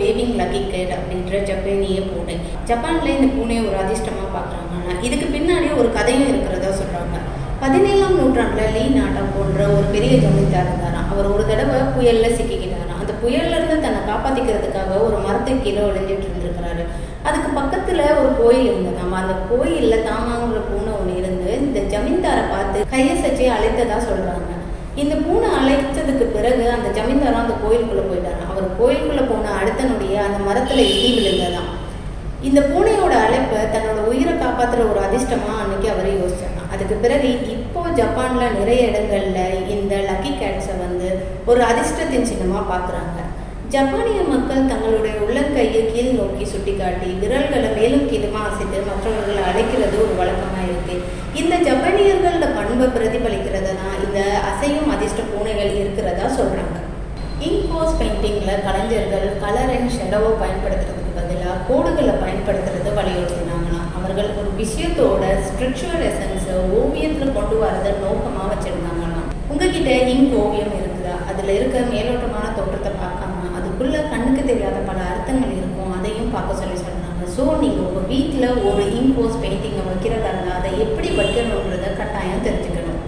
Waving lucky gate அப்படின்ற ஜப்பானிய பூனை. ஜப்பான்ல இந்த பூனையை ஒரு அதிர்ஷ்டமா பார்க்குறாங்கன்னா இதுக்கு பின்னாடி ஒரு கதையும் இருக்கிறதா சொல்றாங்க. பதினேழாம் நூற்றாண்டுல லீ நாட்டம் போன்ற ஒரு பெரிய ஜமீன்தார் இருந்தாராம் அவர் ஒரு தடவை புயல்ல சிக்கிக்கிட்டாராம். அந்த புயல்ல இருந்து தன்னை காப்பாத்திக்கிறதுக்காக ஒரு மரத்தை கீழே ஒளிஞ்சிட்டு இருந்திருக்கிறாரு. அதுக்கு பக்கத்துல ஒரு கோயில் இருந்ததாம். அந்த கோயில்ல தாமாங்கிற பூனை ஒன்று இருந்து இந்த ஜமீன்தாரை பார்த்து கையை சச்சி அழைத்ததா சொல்றாங்க. இந்த பூனை அழைச்சதுக்கு பிறகு அந்த ஜமீன்தாரம் அந்த கோயிலுக்குள்ள போயிட்டாராம். அவர் கோயிலுக்குள்ள அடுத்த நொடியே அந்த மரத்துல இடி விழுந்ததான் இந்த பூனையோட அழைப்பை தன்னோட உயிரை காப்பாத்துற ஒரு அதிர்ஷ்டமா அன்னைக்கு அவரை யோசிச்சாங்க அதுக்கு பிறகு இப்போ ஜப்பான்ல நிறைய இடங்கள்ல இந்த லக்கி கேட்ஸை வந்து ஒரு அதிர்ஷ்டத்தின் சின்னமா பார்க்குறாங்க ஜப்பானிய மக்கள் தங்களுடைய உள்ளங்கையை கீழ் நோக்கி சுட்டிக்காட்டி விரல்களை மேலும் கீழுமா அசைத்து மற்றவர்களை அழைக்கிறது ஒரு வழக்கமா இருக்கு. இந்த ஜப்பானியர்களோட பண்பை பிரதிபலிக்கிறதா தான் இந்த அசையும் அதிர்ஷ்ட பூனைகள் இருக்கிறதா சொல்றாங்க. இன்கோஸ் பெயிண்டிங்கில் கலைஞர்கள் கலர் அண்ட் ஷெடோவை பயன்படுத்துறதுக்கு பதிலாக கோடுகளை பயன்படுத்துறது வலியுறுத்தினாங்களாம் அவர்கள் ஒரு விஷயத்தோட ஸ்ட்ரிக்சுவல் எசன்ஸை ஓவியத்தில் கொண்டு வரதை நோக்கமாக வச்சுருந்தாங்களாம் உங்ககிட்ட இங்க் ஓவியம் இருக்குதா? அதில் இருக்க மேலோட்டமான தோற்றத்தை பார்க்காம அதுக்குள்ளே கண்ணுக்கு தெரியாத பல அர்த்தங்கள் இருக்கும் அதையும் பார்க்க சொல்லி சொன்னாங்க. ஸோ நீங்கள் உங்கள் வீட்டில் ஒரு இங்கோஸ் பெயிண்ட்